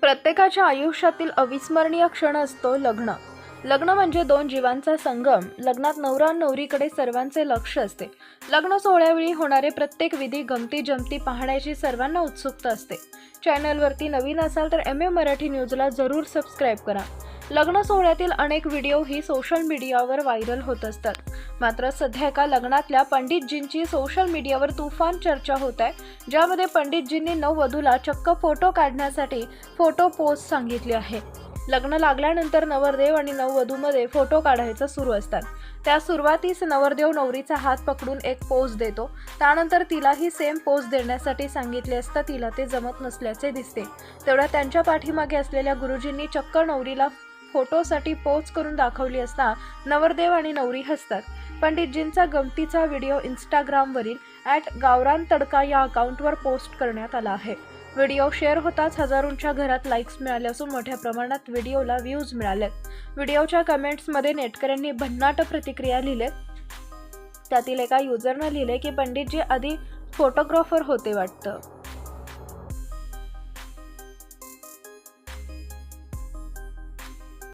प्रत्येकाच्या आयुष्यातील अविस्मरणीय क्षण असतो लग्न. लग्न म्हणजे दोन जीवांचा संगम. लग्नात नवरा नवरीकडे सर्वांचे लक्ष असते. लग्न सोहळ्यावेळी होणारे प्रत्येक विधी गमती जमती पाहण्याची सर्वांना उत्सुकता असते. चॅनलवरती नवीन असाल तर एम ए मराठी न्यूजला जरूर सबस्क्राईब करा. लग्न सोहळ्यातील अनेक व्हिडिओ ही सोशल मीडियावर व्हायरल होत असतात. मात्र सध्या एका लग्नातल्या पंडितजींची सोशल मीडियावर तुफान चर्चा होत आहे. ज्यामध्ये पंडितजींनी नववधूला चक्क फोटो काढण्यासाठी फोटो पोस्ट सांगितली आहे. लग्न लागल्यानंतर नवरदेव आणि नववधूमध्ये फोटो काढायचं सुरू असतात. त्या सुरुवातीस नवरदेव नवरीचा हात पकडून एक पोज देतो. त्यानंतर तिलाही सेम पोज देण्यासाठी सांगितले असता तिला ते जमत नसल्याचे दिसते. तेवढ्या त्यांच्या पाठीमागे असलेल्या गुरुजींनी चक्क नवरीला फोटोसाठी पोज करून दाखवली असता नवरदेव आणि नवरी हसतात. पंडितजींचा गमतीचा व्हिडिओ इंस्टाग्रामवरील ॲट गावरान तडका या अकाउंटवर पोस्ट करण्यात आला आहे. व्हिडिओ शेअर होताच हजारोंच्या घरात लाईक्स मिळाले असून मोठ्या प्रमाणात व्हिडिओला व्ह्यूज मिळाले. व्हिडिओच्या कमेंट्समध्ये नेटकऱ्यांनी भन्नाट प्रतिक्रिया लिहिलेत त्यातील एका युजरनं लिहिले की पंडितजी आधी फोटोग्राफर होते वाटतं.